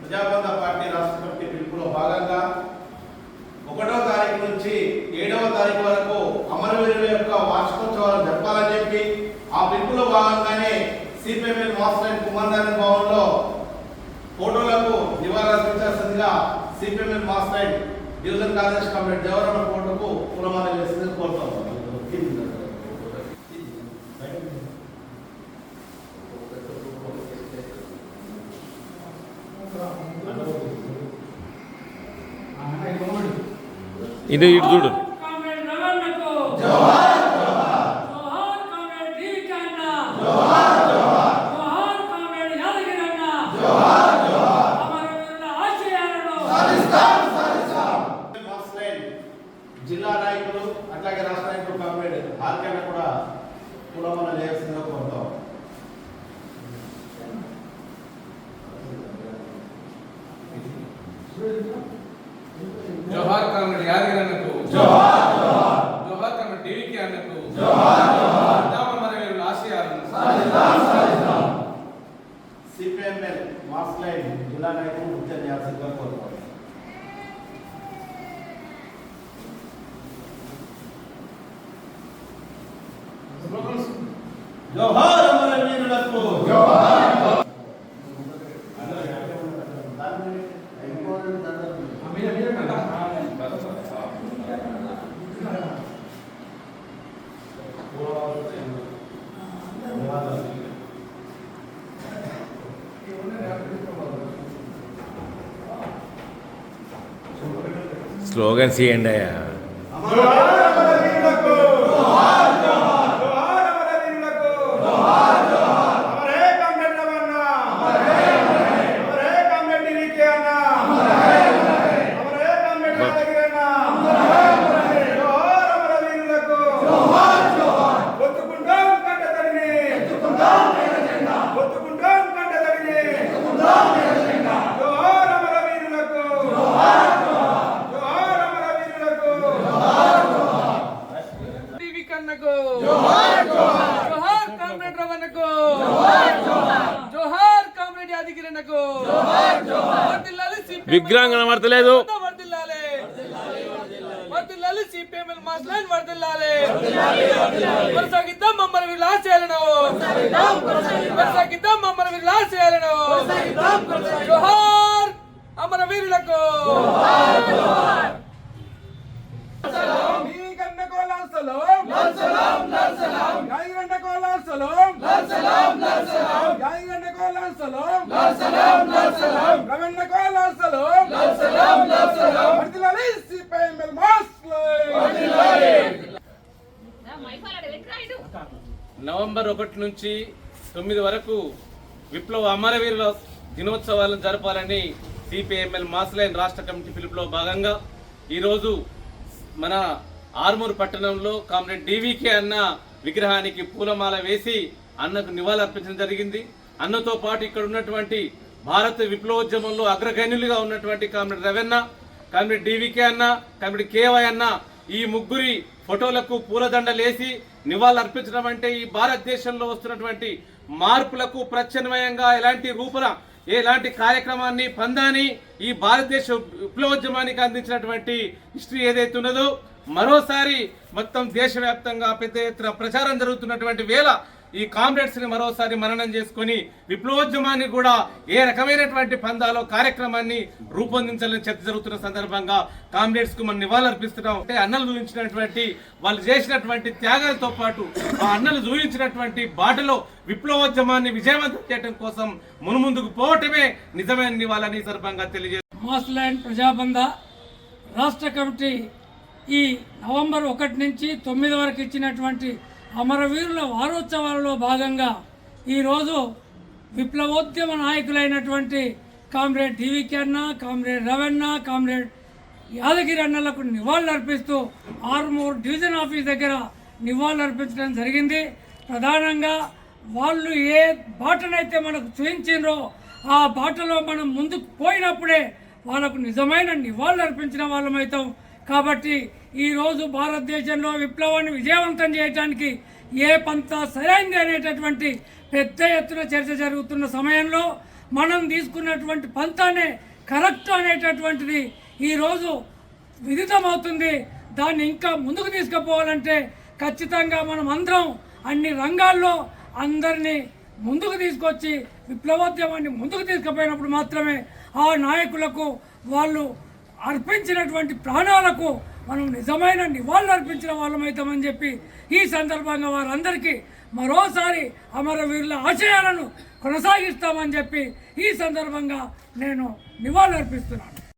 ప్రజాబంధ party రాష్ట్ర committee భాగంగా ఒకటో తారీఖు నుంచి ఏడవ తారీఖు వరకు అమరవీరుల యొక్క వార్షికోత్సవాలు జరపాలని చెప్పి ఆ పిలుపులో భాగంగానే సిపిఎంఎల్ మాస్టర్ కుమార్దాని భవన్లో ఫోటోలకు నివాళులర్పించాల్సిందిగా సిపిఎంఎల్ మాస్టర్ డివిజన్ కార్యదర్శి కమిటీ దేవరమ ఫోటోకు పూలమాల వేసింది కోరుతాం. ఇది ఇటు చూడు. కామ్రేడ్ జోహార్ అమరవీరులకు జోహార్ స్లోగన్స్ ఇవ్వండి అయ్యా విగ్రహం కనబడతలేదు. వర్ధిల్లాలి సిపిఎంఎల్ మాస్ లైన్ వర్ధిల్లాలి కొనసాగిద్దాం మమ్మల్ని వీళ్ళ ఆశయాలను. కొనసాగిద్దాం మమ్మల్ని వీళ్ళ ఆశయాలను. జోహార్ అమర వీరులకు. సలాం. సలాం. సలాం సలాం నవంబర్ ఒకటి నుంచి తొమ్మిది వరకు విప్లవ అమరవీరుల దినోత్సవాలను జరపాలని సిపిఎంఎల్ మాస్లైన్ రాష్ట్ర కమిటీ పిలుపులో భాగంగా ఈరోజు మన ఆర్మూర్ పట్టణంలో కామ్రేడ్ డివికే అన్న విగ్రహానికి పూలమాల వేసి అన్నకు నివాళులర్పించడం జరిగింది. అన్నతో పాటు ఇక్కడ ఉన్నటువంటి భారత విప్లవోద్యమంలో అగ్రగణ్యులుగా ఉన్నటువంటి కామ్రేడ్ రవెన్న కామ్రేడ్ డివికే అన్న కామ్రేడ్ కేవై అన్న ఈ ముగ్గురి ఫోటోలకు పూలదండలేసి నివాళులర్పించడం అంటే ఈ భారతదేశంలో వస్తున్నటువంటి మార్పులకు ప్రత్యామ్నాయంగా ఎలాంటి రూపన ఎలాంటి కార్యక్రమాన్ని పందాని ఈ భారతదేశ విప్లవోద్యమానికి అందించినటువంటి హిస్టరీ ఏదైతే ఉన్నదో మరోసారి మొత్తం దేశవ్యాప్తంగా పెద్ద ఎత్తున ప్రచారం జరుగుతున్నటువంటి వేళ ఈ కామ్రేడ్స్ని మరోసారి మననం చేసుకొని విప్లవోద్యమాన్ని కూడా ఏ రకమైనటువంటి పందాలో కార్యక్రమాన్ని రూపొందించాలని చర్చ జరుగుతున్న సందర్భంగా కామ్రేడ్స్కు మనం నివాళులర్పిస్తున్నాం. అంటే అన్నలు చూపించినటువంటి వాళ్ళు చేసినటువంటి త్యాగాలతో పాటు ఆ అన్నలు చూపించినటువంటి బాటలో విప్లవోద్యమాన్ని విజయవంతం చేయడం కోసం మునుముందుకు పోవటమే నిజమైన నివాళని సందర్భంగా తెలియజేస్తారు మాస్ ల్యాండ్ ప్రజాబంధ రాష్ట్ర కమిటీ ఈ నవంబర్ ఒకటి నుంచి తొమ్మిది వరకు ఇచ్చినటువంటి అమరవీరుల వారోత్సవాలలో భాగంగా ఈరోజు విప్లవోద్యమ నాయకులైనటువంటి కామ్రేడ్ డివికే అన్న కామ్రేడ్ రవణ కామ్రేడ్ యాదగిరి అన్నలకు నివాళులు అర్పిస్తూ ఆర్మూర్ డివిజన్ ఆఫీస్ దగ్గర నివాళులు అర్పించడం జరిగింది. ప్రధానంగా వాళ్ళు ఏ బాటనైతే మనకు చూపించిండ్రో ఆ బాటలో మనం ముందుకు పోయినప్పుడే వాళ్ళకు నిజమైన నివాళులు అర్పించిన వాళ్ళమవుతాం కాబట్టి ఈరోజు భారతదేశంలో విప్లవాన్ని విజయవంతం చేయడానికి ఏ పంత సరైంది అనేటటువంటి పెద్ద ఎత్తున చర్చ జరుగుతున్న సమయంలో మనం తీసుకున్నటువంటి పంతానే కరెక్ట్ అనేటటువంటిది ఈరోజు విదితమవుతుంది. దాన్ని ఇంకా ముందుకు తీసుకుపోవాలంటే ఖచ్చితంగా మనం అందరం అన్ని రంగాల్లో అందరినీ ముందుకు తీసుకొచ్చి విప్లవోద్యమాన్ని ముందుకు తీసుకుపోయినప్పుడు మాత్రమే ఆ నాయకులకు వాళ్ళు అర్పించినటువంటి ప్రాణాలకు మనం నిజమైన నివాళులు అర్పించిన వాళ్ళమవుతామని చెప్పి ఈ సందర్భంగా వారందరికీ మరోసారి అమరవీరుల ఆశయాలను కొనసాగిస్తామని చెప్పి ఈ సందర్భంగా నేను నివాళులు అర్పిస్తున్నాను